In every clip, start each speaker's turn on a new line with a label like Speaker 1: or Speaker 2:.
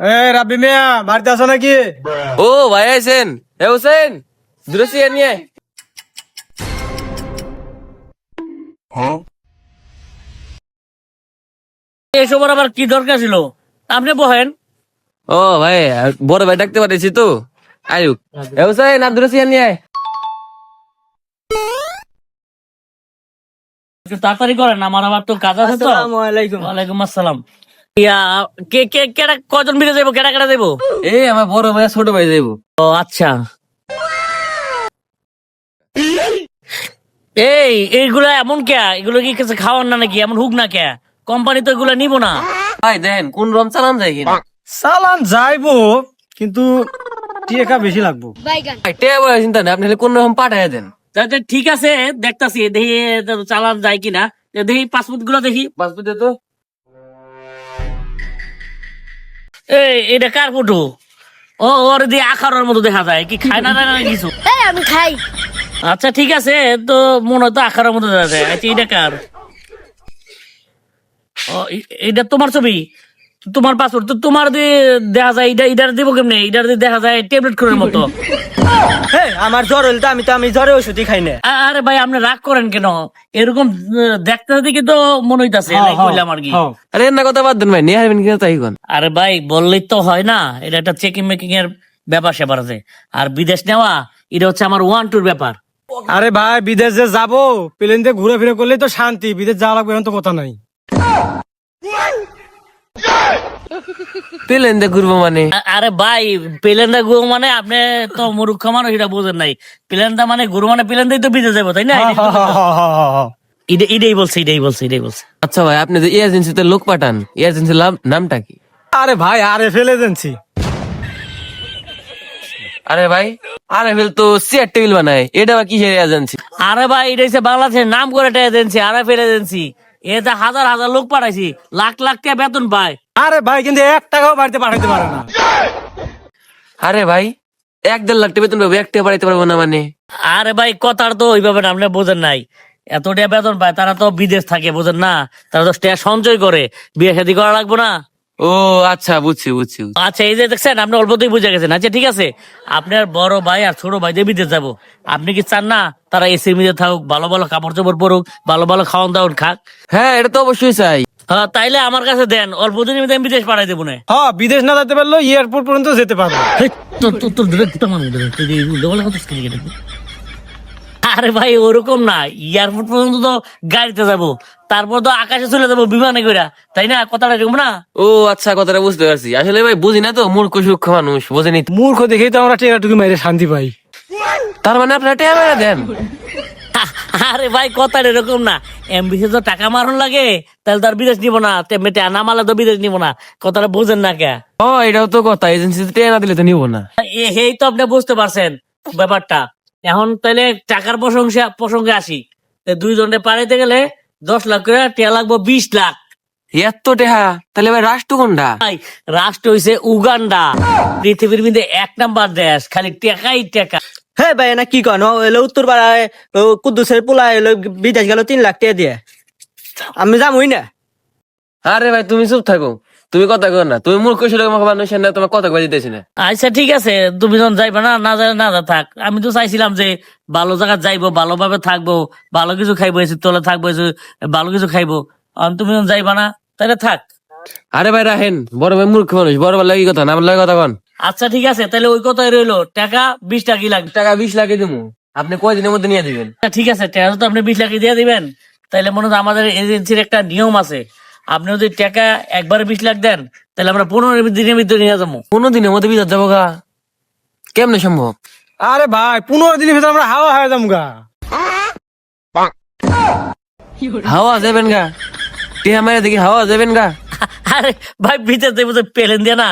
Speaker 1: এ রাব্বি মিয়া বাড়িতে আছো নাকি?
Speaker 2: ও ভাই আইছেন। হে হোসেন দূরে চেয়ার নিয়ে। আয়।
Speaker 3: এসব আবার কি দরকার ছিল? আপনি বহেন।
Speaker 2: ও ভাই বড় ভাই ডাকতে পারিছি তো। আয়ুক হে হোসেন আর দূরে নিয়ে
Speaker 3: তাড়াতাড়ি করেন আমার আবার তো কাজ আছে তো। ওয়ালাইকুম আসসালাম। ইয়া কে কে কেডা কজন মিলে যাব কেডা কেডা যাব
Speaker 2: এই আমার বড় ভাই ছোট ভাই যাইবো।
Speaker 3: ও আচ্ছা। এই এইগুলা এমন কে? এগুলো কি কিছু খাওয়ান না নাকি? এমন হুক না কে? কোম্পানি তো এগুলা নিব না।
Speaker 2: ভাই দেখেন কোন রম চালান যায় কিনা?
Speaker 1: চালান যাইবো কিন্তু টিকা বেশি লাগবো।
Speaker 2: ভাই টেয়া বলে চিন্তা নেই আপনি কোন রকম পাঠায় দেন।
Speaker 3: ঠিক আছে দেখতাছি দেখি চালান যায় কিনা। দেখি পাসপোর্টগুলো দেখি।
Speaker 2: পাসপোর্টে তো
Speaker 3: এই এটা কার ফটো? ও ওর দিয়ে আখারের মতো দেখা যায়। কি খায় না না কিছু?
Speaker 4: এই আমি খাই।
Speaker 3: আচ্ছা ঠিক আছে তো মনে হয় তো আখারের মতো দেখা যায়। আচ্ছা এটা কার? ও এটা তোমার ছবি? তোমার পাসপোর্ট তো তোমার দিয়ে দেখা যায় এটা এটার দিব কেমনে? এটার দিয়ে দেখা যায় ট্যাবলেট খোরের মতো।
Speaker 1: হ্যাঁ আমার জ্বর হইলে তো আমি তো আমি জ্বরে ওষুধই খাই না।
Speaker 3: আরে ভাই আপনি রাগ করেন কেন? এরকম দেখতে দেখি তো মনে হইতাছে
Speaker 1: হ্যাঁ,
Speaker 3: কইলাম আর কি?
Speaker 2: আরে এর না কথা বাদ দেন ভাই নিয়ে হারবেন কিনা তাই কোন?
Speaker 3: আরে ভাই বললেই তো হয় না এটা একটা চেকিং মেকিং এর ব্যাপার স্যাপার আছে। আর বিদেশ নেওয়া এটা হচ্ছে আমার ওয়ান টুর ব্যাপার।
Speaker 1: আরে ভাই বিদেশে যাব প্লেন দিয়ে ঘুরে ফিরে করলেই তো শান্তি বিদেশ যাওয়া লাগবে এমন তো কথা নাই।
Speaker 2: পেলেন দে ঘুরবো মানে
Speaker 3: আরে ভাই প্লেনটা গুরু মানে আপনি তো মূর্খ মানুষ এটা বোঝেন নাই। মানে গুরু মানে প্লেন তো বিদেশ যাব তাই না? বলছে এটাই বলছে এটাই বলছে।
Speaker 2: আচ্ছা ভাই আপনি যে এজেন্সিতে লোক পাঠান এজেন্সির নামটা কি?
Speaker 1: আরে ভাই আরে ফেলে এজেন্সি।
Speaker 2: আরে ভাই আরে ফেল তো চেয়ার টেবিল বানায় এটা কিসের এজেন্সি?
Speaker 3: আরে ভাই এটা হচ্ছে বাংলাদেশের নাম করে একটা এজেন্সি আর এফ এজেন্সি। হাজার হাজার লোক পাঠাইছি লাখ লাখ টাকা বেতন পায়।
Speaker 1: আরে ভাই কিন্তু এক টাকাও বাড়িতে পাঠাইতে পারে না।
Speaker 2: আরে ভাই এক দেড় লাখ টাকা বেতন পাবো এক টাকা বাড়াইতে পারব না মানে।
Speaker 3: আরে ভাই কথার তো ওইভাবে না, আপনি বোঝেন নাই। এত টাকা বেতন পায় তারা তো বিদেশ থাকে বোঝেন না? তারা তো টাকা সঞ্চয় করে। বিয়ে শাদী করা লাগবো না?
Speaker 2: ও আচ্ছা বুঝছি বুঝছি।
Speaker 3: আচ্ছা এই যে দেখছেন আপনি অল্পতেই বুঝে গেছেন। আচ্ছা ঠিক আছে। আপনার বড় ভাই আর ছোট ভাই দিয়ে বিদেশ যাব। আপনি কি চান না তারা এসির মধ্যে থাকুক ভালো ভালো কাপড় চোপড় পরুক ভালো ভালো খাওয়ান দাওয়ান খাক?
Speaker 2: হ্যাঁ এটা তো অবশ্যই চাই।
Speaker 3: হ্যাঁ তাইলে আমার কাছে দেন। অল্প দিনের মধ্যে আমি বিদেশ পাঠাই দেবো না।
Speaker 1: হ্যাঁ বিদেশ না যেতে পারল এয়ারপোর্ট পর্যন্ত যেতে পারব।
Speaker 3: তোর তোর? আরে ভাই ওরকম না। এয়ারপোর্ট পর্যন্ত তো গাড়িতে যাব। তারপর তো আকাশে চলে যাব বিমানে করে তাই না? কথাটা এরকম না?
Speaker 2: ও আচ্ছা কথাটা বুঝতে পারছি। আসলে ভাই বুঝি না তো মূর্খ সূক্ষ্ম মানুষ বোঝেনি তো।
Speaker 1: মূর্খ দেখেই তো আমরা টেকাটুকি মাইরে শান্তি পাই।
Speaker 2: তার মানে আপনারা টেয়া মেরে দেন?
Speaker 3: আরে ভাই কথাটা এরকম না। এমবিসি তো টাকা মারণ লাগে তাহলে তার বিদেশ নিব না। তেমনি টাকা না তো বিদেশ নিব না। কথাটা বোঝেন না কে?
Speaker 2: ও এটাও তো কথা। এজেন্সিতে টেয়া না দিলে তো নিবো না।
Speaker 3: এই তো আপনি বুঝতে পারছেন ব্যাপারটা। এখন তাহলে টাকার প্রশংসা প্রসঙ্গে আসি। তো দুইজনে পাড়াইতে গেলে দশ লাখ করে টিয়া লাগবো বিশ লাখ।
Speaker 2: এত টেহা? তাহলে ভাই রাষ্ট্র কোনটা?
Speaker 3: রাষ্ট্র হইছে উগান্ডা। পৃথিবীর মধ্যে এক নাম্বার দেশ খালি টেকাই টেকা।
Speaker 5: হ্যাঁ ভাই না কি কন? এলো উত্তর পাড়ায় কুদ্দুসের পোলা এলো বিদেশ গেল তিন লাখ টাকা দিয়ে। আমি যামই না।
Speaker 2: আরে ভাই তুমি চুপ থাকো। তুমি কথা কর না তুমি মূর্খ মানুষের না তোমার কথা কয়ে দিতেছি না।
Speaker 3: আচ্ছা ঠিক আছে তুমি যখন যাইবা না না যায় না থাক। আমি তো চাইছিলাম যে ভালো জায়গা যাইবো ভালোভাবে থাকব ভালো কিছু খাইবো এসে তোলে থাকব এসে ভালো কিছু খাইবো। তুমি যখন যাইবা না তাহলে থাক।
Speaker 2: আরে ভাই রাহেন বড় ভাই মূর্খ মানুষ বড় ভাই লাগি কথা না লাগে কথা কন।
Speaker 3: আচ্ছা ঠিক আছে তাহলে ওই কথাই রইল টাকা বিশ টাকা লাগবে?
Speaker 2: টাকা বিশ লাখে দিবো আপনি কয়দিনের মধ্যে নিয়ে দিবেন?
Speaker 3: আচ্ছা, ঠিক আছে টাকা তো আপনি বিশ লাখ দিয়ে দিবেন। তাহলে মনে হয় আমাদের এজেন্সির একটা নিয়ম আছে আপনি যদি টাকা একবারে বিশ লাখ দেন তাহলে আমরা পনেরো দিনের ভিতরে নিয়ে যাব।
Speaker 2: পনেরো দিনের মধ্যে বিদার যাব গা। কেমনে সম্ভব?
Speaker 1: আরে ভাই পনেরো দিনের ভিতরে আমরা হাওয়া হয়ে যাব গা।
Speaker 2: হাওয়া যাবেন গা। টেহা মেরে দেখি হাওয়া যাবেন গা।
Speaker 3: আরে ভাই ভিতরে দেবো তো পেলেন দিয়ে না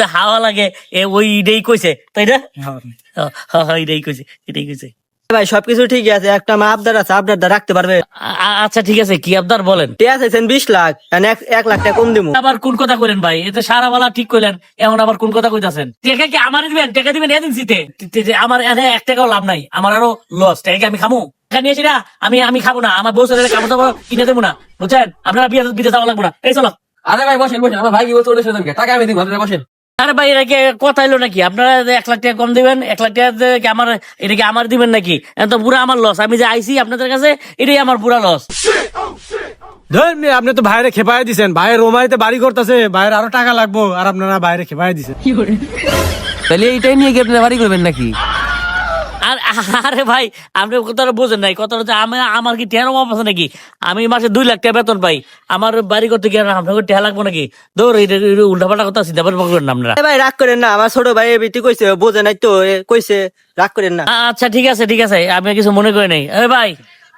Speaker 3: যে হাওয়া লাগে এ ওই ইডেই কইছে তাই না? হ্যাঁ, হ্যাঁ, এটাই কইছে এটাই কইছে।
Speaker 5: ভাই সবকিছু ঠিকই আছে। একটা আমার আবদার আছে আবদারটা রাখতে পারবে।
Speaker 3: আ- আচ্ছা ঠিক আছে কি আবদার বলেন?
Speaker 5: টিয়া চাইছেন বিশ লাখ এক- এক লাখ টাকা কম দিব
Speaker 3: আবার কোন কথা কইলেন ভাই? এতে সারা বেলা ঠিক কইলেন এখন আবার কোন কথা কইতাছেন? টাকা কি আমার দিবেন? টাকা দিবেন এজেন্সিতে? তে- তে- তে- আমার এখানে এক টাকাও লাভ নাই আমার আরও লস টাকা কি আমি খামো? টাকা নিয়েছি না আমি আমি খাব না আমার বউ ছেলে কাপড় চাপড় কিনে দেবো না বুঝছেন? আপনারা বিয়ে বিদেশ যাওয়া লাগবো না। এই চলো।
Speaker 2: আরে ভাই বসেন বসেন আমার ভাই কি বলছে ওটা শুনেন টাকা আমি দিব আপনারা বসেন।
Speaker 3: আরে ভাই এটা কি কথা এলো নাকি? আপনারা এক লাখ টাকা কম দিবেন এক লাখ টাকা কি আমার এটা কি আমার দিবেন নাকি? তো পুরো আমার লস আমি যে আইছি আপনাদের কাছে এটাই আমার পুরা লস
Speaker 1: ধরেন আপনি তো ভাইরে খেপাই দিছেন। ভাইয়ের রোমাইতে বাড়ি করতেছে ভাইয়ের আরও টাকা লাগবো আর আপনারা বাইরে খেপাই দিছেন।
Speaker 2: তাহলে এইটাই নিয়ে কি আপনারা বাড়ি করবেন নাকি?
Speaker 3: আর আরে ভাই আপনি কথাটা বোঝেন নাই। কথাটা হচ্ছে আমি আমার কি টেয়ার অভাব আছে নাকি? আমি মাসে দুই লাখ টাকা বেতন পাই। আমার বাড়ি করতে গিয়ে আপনাকে টেয়া লাগবো নাকি? দৌড় এটা উল্টা পাল্টা কথা চিন্তা করবেন না আপনারা।
Speaker 5: ভাই রাগ করেন না আমার ছোট ভাই বিটি কইছে বোঝে নাই তো কইছে রাগ করেন না।
Speaker 3: আচ্ছা ঠিক আছে ঠিক আছে আমি কিছু মনে করি নাই। আরে ভাই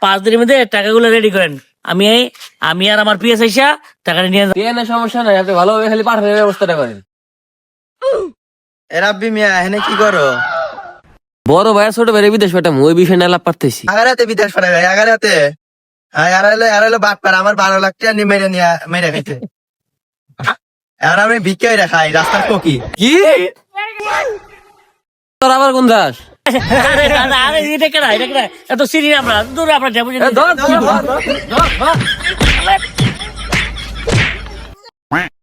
Speaker 3: পাঁচ দিনের মধ্যে টাকাগুলো রেডি করেন। আমি এই- আমি আর আমার পিএস আইসা টাকাটা নিয়ে যাব।
Speaker 2: টিএনএ সমস্যা নাই আপনি ভালোভাবে খালি পাঠানোর ব্যবস্থাটা করেন।
Speaker 4: এ রাব্বি মিয়া এখানে কি করো?
Speaker 2: বড় ভাইয়া ছোট ভাইয়ের বিদেশ পাঠাম ওই বিষয় লাভ পারতেছি
Speaker 4: আগারাতে বিদেশ পাঠাবে আগারাতে হ্যাঁ আড়াইলে আড়াইলে বাট পার আমার বারো লাখ টাকা নিয়ে মেরে নিয়ে মেরে খাইতে এখন আমি ভিক্ষা হইরা খাই রাস্তার কোকি
Speaker 2: কি? তোর আবার কোন দাস?
Speaker 3: আরে আরে এত সিরি আমরা দূরে আমরা যাব
Speaker 2: ধর, ধর, ধর, ধর।